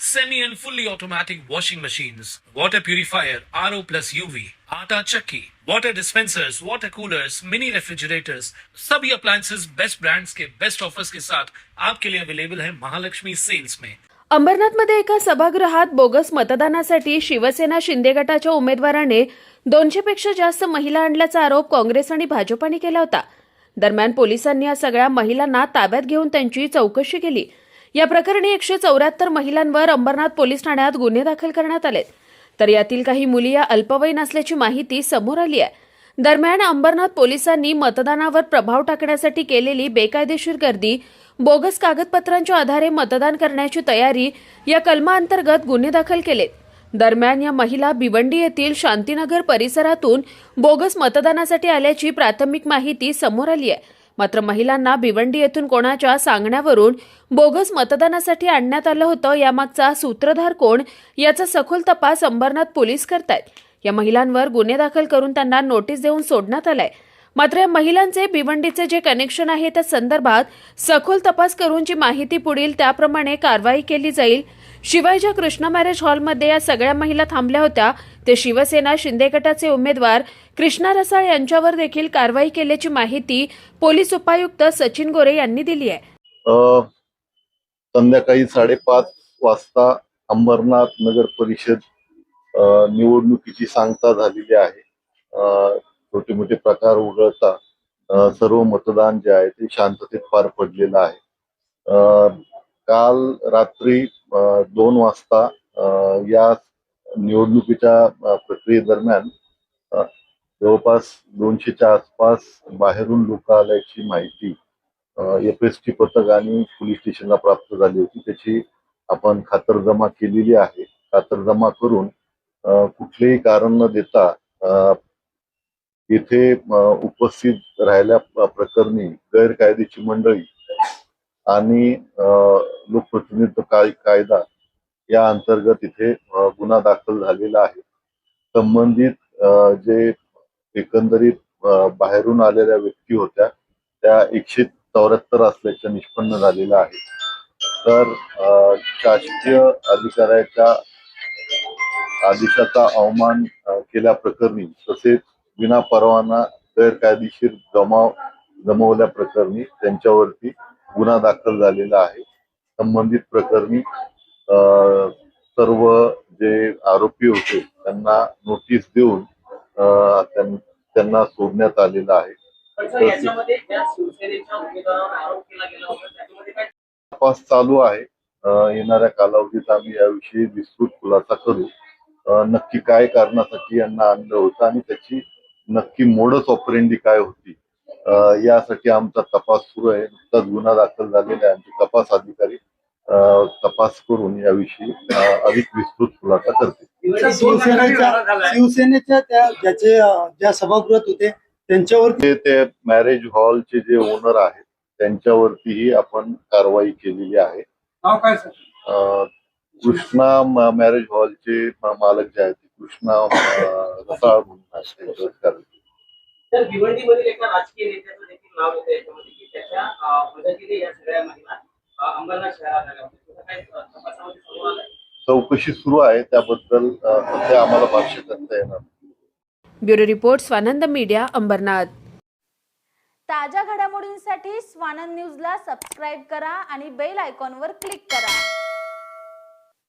semi and fully automatic washing machines, water purifier, RO plus UV, आटा चक्की, water dispensers, water coolers, mini refrigerators, सभी appliances best brands के best offers के साथ आपके लिए अवेलेबल है महालक्ष्मी सेल्स में अंबरनाथमध्ये एका सभागृहात बोगस मतदानासाठी शिवसेना शिंदे गटाच्या उमेदवाराने दोनशेपेक्षा जास्त महिला आणल्याचा आरोप काँग्रेस आणि भाजपाने केला होता. दरम्यान पोलिसांनी या सगळ्या महिलांना ताब्यात घेऊन त्यांची चौकशी केली. या प्रकरणी एकशे चौऱ्याहत्तर महिलांवर अंबरनाथ पोलीस ठाण्यात गुन्हे दाखल करण्यात आलेत. तर यातील काही मुली या अल्पवयीन असल्याची माहिती समोर आली आहे. दरम्यान अंबरनाथ पोलिसांनी मतदानावर प्रभाव टाकण्यासाठी केलेली बेकायदेशीर गर्दी बोगस कागदपत्रांच्या आधारे मतदान करण्याची तयारी या कलमाअंतर्गत गुन्हे दाखल केलेत. दरम्यान या महिला भिवंडी येथील शांतीनगर परिसरातून बोगस मतदानासाठी आल्याची प्राथमिक माहिती समोर आली आहे. मात्र महिलांना भिवंडी येथून कोणाच्या सांगण्यावरून बोगस मतदानासाठी आणण्यात आलं होतं यामागचा सूत्रधार कोण याचा सखोल तपास अंबरनाथ पोलीस करतायत. या महिलांवर गुन्हे दाखल करून त्यांना नोटीस देऊन सोडण्यात आलाय. मात्र या महिलांचे भिवंडीचे जे कनेक्शन आहे त्या संदर्भात सखोल तपास करून जी माहिती पुढील त्याप्रमाणे कारवाई केली जाईल. शिवाय ज्या कृष्णा मॅरेज हॉलमध्ये या सगळ्या महिला थांबल्या होत्या ते शिवसेना शिंदे गटाचे उमेदवार कृष्णा रसाळ यांच्यावर देखील कारवाई केल्याची माहिती पोलीस उपायुक्त सचिन गोरे यांनी दिली आहे. अ, संध्याकाळी साडेपाच वाजता अंबरनाथ नगर परिषद निवडणुकीची सांगता झालेली आहे. छोटे मोठे प्रकार उघडता सर्व मतदान जे आहे ते शांततेत पार पडलेलं आहे. अ, काल रात्री अ, दोन वाजता या निवडणुकीच्या प्रक्रियेदरम्यान जवळपास दोनशेच्या आसपास बाहेरून लोक आल्याची माहिती एफ एस टी पथक आणि पोलीस स्टेशनला प्राप्त झाली होती. त्याची आपण खातरजमा केलेली आहे. खातरजमा करून कुठलेही कारण न देता येथे उपस्थित राहिल्या प्रकरणी गैरकायदेची मंडळी आणि लोकप्रतिनिधित्व काय कायदा या अंतर्गत इथे गुन्हा दाखल झालेला आहे. संबंधित जे एकंदरीत बाहेरून आलेल्या व्यक्ती होत्या. त्या एकशे चौऱ्याहत्तर असल्याचं निष्पन्न झालेलं आहे तर अ, शासकीय अधिकाऱ्याच्या आदेशाचा अवमान केल्याप्रकरणी तसेच विना परवाना गैरकायदेशीर जमाव जमवल्या प्रकरणी त्यांच्यावरती गुन्हा दाखल झालेला आहे. संबंधित प्रकरणी अ, सर्व जे आरोपी होते त्यांना नोटीस देऊन अ, त्यांना सोडण्यात आलेलं आहे. तपास चालू आहे. येणाऱ्या कालावधीत आम्ही याविषयी विस्तृत खुलासा करू. नक्की काय कारणासाठी यांना आणलं होतं आणि त्याची नक्की मोडस ऑपरेंडी काय होती यासाठी आमचा तपास सुरू आहे. नुकताच गुन्हा दाखल झालेला आहे. आमचे तपास अधिकारी तपास करून याविषयी अधिक विस्तृत खुलासा करतील शिवसेनेच्या शिवसेनेच्या त्या ज्याचे ज्या सभागृहात होते त्यांच्यावर ते मॅरेज हॉलचे जे ओनर आहेत त्यांच्यावरतीही आपण कारवाई केलेली आहे. कृष्णा मॅरेज हॉलचे मालक जे आहेत ते कृष्णा रसाळ म्हणून. तर भिवंडीमधील एका राजकीय नेत्याचं देखील नाव येतं याच्यामध्ये की त्याच्या अं, मदतीने या सगळ्या महिला अं, अंबरनाथ शहरात आलंय चौकशी सुरू आहे त्याबद्दल सध्या आम्हाला भाष्य करता येणार. Bureau report Swanand media Ambernath. ताज्या घडामोडींसाठी स्वानंद न्यूजला सबस्क्राईब करा आणि बेल आयकॉनवर क्लिक करा.